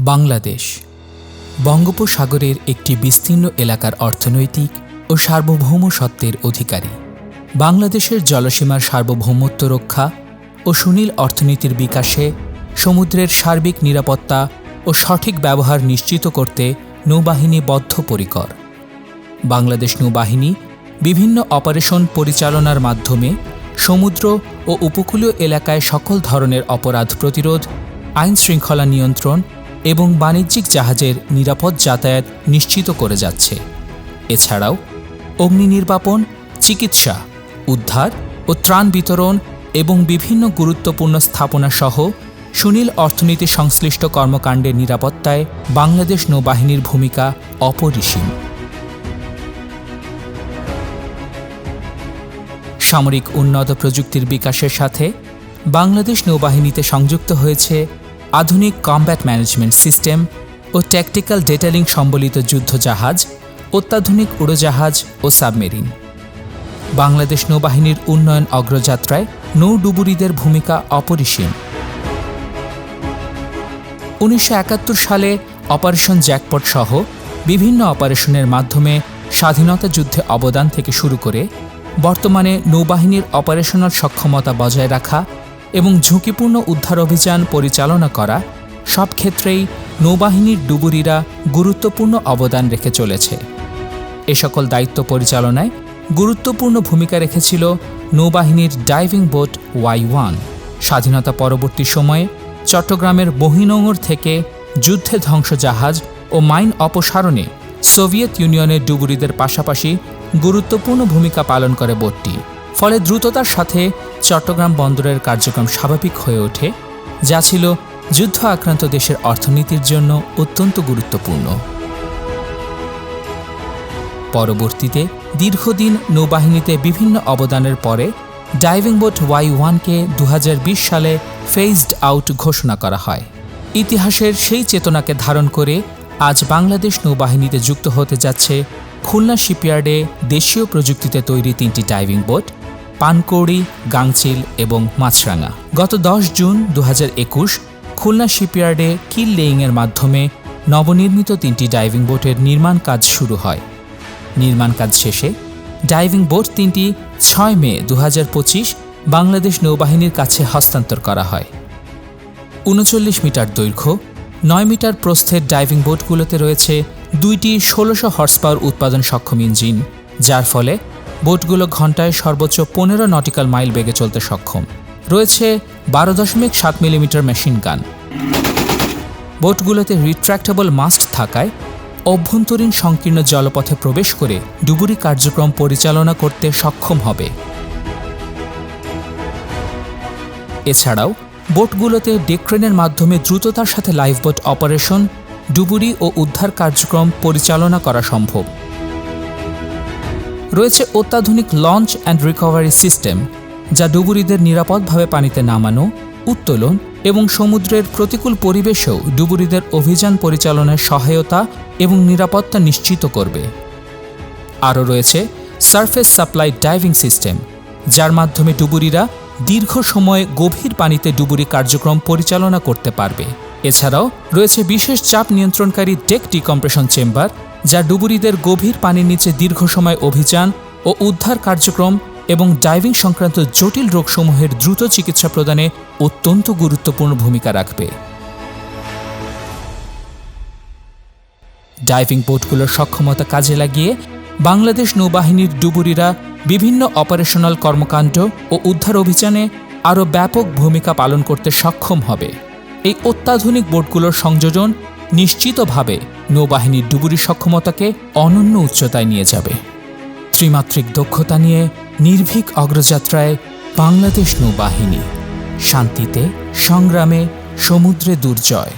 বাংলাদেশ। বঙ্গোপসাগরের একটি বিস্তীর্ণ এলাকার অর্থনৈতিক ও সার্বভৌম সত্ত্বের অধিকারী। বাংলাদেশের জলসীমার সার্বভৌমত্ব রক্ষা ও সুনীল অর্থনীতির বিকাশে সমুদ্রের সার্বিক নিরাপত্তা ও সঠিক ব্যবহার নিশ্চিত করতে নৌবাহিনী বদ্ধপরিকর। বাংলাদেশ নৌবাহিনী বিভিন্ন অপারেশন পরিচালনার মাধ্যমে সমুদ্র ও উপকূলীয় এলাকায় সকল ধরনের অপরাধ প্রতিরোধ আইন শৃঙ্খলা নিয়ন্ত্রণ এবং বাণিজ্যিক জাহাজের নিরাপদ যাতায়াত নিশ্চিত করে যাচ্ছে। এছাড়াও, অগ্নি নির্বাপন, চিকিৎসা, উদ্ধার ও ত্রাণ বিতরণ এবং বিভিন্ন গুরুত্বপূর্ণ স্থাপনা সহ সুনীল অর্থনীতি সংশ্লিষ্ট কর্মকাণ্ডের নিরাপত্তায় বাংলাদেশ নৌবাহিনীর ভূমিকা অপরিসীম। সামরিক উন্নত প্রযুক্তির বিকাশের সাথে বাংলাদেশ নৌবাহিনীতে সংযুক্ত হয়েছে আধুনিক কমব্যাট ম্যানেজমেন্ট সিস্টেম ও ট্যাকটিক্যাল ডেটালিং সম্বলিত যুদ্ধজাহাজ, অত্যাধুনিক উড়োজাহাজ ও সাবমেরিন বাংলাদেশ নৌবাহিনীর উন্নয়ন অগ্রযাত্রায় নৌডুবুরিদের ভূমিকা অপরিসীম। উনিশশো একাত্তর সালে অপারেশন জ্যাকপট সহ বিভিন্ন অপারেশনের মাধ্যমে স্বাধীনতা যুদ্ধে অবদান থেকে শুরু করে বর্তমানে নৌবাহিনীর অপারেশনাল সক্ষমতা বজায় রাখা এবং ঝুঁকিপূর্ণ উদ্ধার অভিযান পরিচালনা করা সব ক্ষেত্রেই নৌবাহিনীর ডুবুরিরা গুরুত্বপূর্ণ অবদান রেখে চলেছে। এ সকল দায়িত্ব পরিচালনায় গুরুত্বপূর্ণ ভূমিকা রেখেছিল নৌবাহিনীর ডাইভিং বোট ওয়াই ওয়ান। স্বাধীনতা পরবর্তী সময়ে চট্টগ্রামের বহিনোঙর থেকে যুদ্ধে ধ্বংস জাহাজ ও মাইন অপসারণে সোভিয়েত ইউনিয়নের ডুবুরিদের পাশাপাশি গুরুত্বপূর্ণ ভূমিকা পালন করে বোটটি। ফলে দ্রুততার সাথে চট্টগ্রাম বন্দরের কার্যক্রম স্বাভাবিক হয়ে ওঠে, যা ছিল যুদ্ধ আক্রান্ত দেশের অর্থনীতির জন্য অত্যন্ত গুরুত্বপূর্ণ। পরবর্তীতে দীর্ঘদিন নৌবাহিনীতে বিভিন্ন অবদানের পরে ডাইভিং বোট ওয়াই ওয়ানকে দু হাজার বিশ সালে ফেজড আউট ঘোষণা করা হয়। ইতিহাসের সেই চেতনাকে ধারণ করে আজ বাংলাদেশ নৌবাহিনীতে যুক্ত হতে যাচ্ছে খুলনা শিপইয়ার্ডে দেশীয় প্রযুক্তিতে তৈরি তিনটি ডাইভিং বোট পানকৌড়ি, গাংচিল এবং মাছরাঙা। গত দশ জুন দু হাজার একুশ খুলনা শিপইয়ার্ডে কিল লেইংয়ের মাধ্যমে নবনির্মিত তিনটি ডাইভিং বোটের নির্মাণ কাজ শুরু হয়। নির্মাণ কাজ শেষে ডাইভিং বোট তিনটি ছয় মে দু হাজার পঁচিশ বাংলাদেশ নৌবাহিনীর কাছে হস্তান্তর করা হয়। উনচল্লিশ মিটার দৈর্ঘ্য, নয় মিটার প্রস্থের ডাইভিং বোটগুলোতে রয়েছে দুইটি ষোলোশো হর্স পাওয়ার উৎপাদন সক্ষম ইঞ্জিন। যার ফলে বোটগুলো ঘন্টায় সর্বোচ্চ পনেরো নটিক্যাল মাইল বেগে চলতে সক্ষম। রয়েছে বারো দশমিক সাত millimetre machine gun. বোটগুলোতে retractable must থাকায় অভ্যন্তরীণ সংকীর্ণ জলপথে প্রবেশ করে ডুবুরি কার্যক্রম পরিচালনা করতে সক্ষম হবে। এছাড়াও বোটগুলোতে ডেক্রেনের মাধ্যমে দ্রুততার সাথে লাইফবোট অপারেশন, ডুবুরি ও উদ্ধার কার্যক্রম পরিচালনা করা সম্ভব। রয়েছে অত্যাধুনিক লঞ্চ অ্যান্ড রিকভারি সিস্টেম যা ডুবুরিদের নিরাপদভাবে পানিতে নামানো, উত্তোলন এবং সমুদ্রের প্রতিকূল পরিবেশেও ডুবুরিদের অভিযান পরিচালনায় সহায়তা এবং নিরাপত্তা নিশ্চিত করবে। আরও রয়েছে সারফেস সাপ্লাই ডাইভিং সিস্টেম যার মাধ্যমে ডুবুরিরা দীর্ঘ সময় গভীর পানিতে ডুবুরি কার্যক্রম পরিচালনা করতে পারবে। এছাড়াও রয়েছে বিশেষ চাপ নিয়ন্ত্রণকারী ডেক ডিকম্প্রেশন চেম্বার যা ডুবুরিদের গভীর পানির নিচে দীর্ঘ সময় অভিযান ও উদ্ধার কার্যক্রম এবং ডাইভিং সংক্রান্ত জটিল রোগসমূহের দ্রুত চিকিৎসা প্রদানে অত্যন্ত গুরুত্বপূর্ণ ভূমিকা রাখবে। ডাইভিং বোটগুলোর সক্ষমতা কাজে লাগিয়ে বাংলাদেশ নৌবাহিনীর ডুবুরিরা বিভিন্ন অপারেশনাল কর্মকাণ্ড ও উদ্ধার অভিযানে আরও ব্যাপক ভূমিকা পালন করতে সক্ষম হবে। এই অত্যাধুনিক বোটগুলোর সংযোজন নিশ্চিতভাবে নৌবাহিনীর ডুবুরি সক্ষমতাকে অনন্য উচ্চতায় নিয়ে যাবে। ত্রিমাত্রিক দক্ষতা নিয়ে নির্ভীক অগ্রযাত্রায় বাংলাদেশ নৌবাহিনী শান্তিতে, সংগ্রামে, সমুদ্রে দুর্জয়।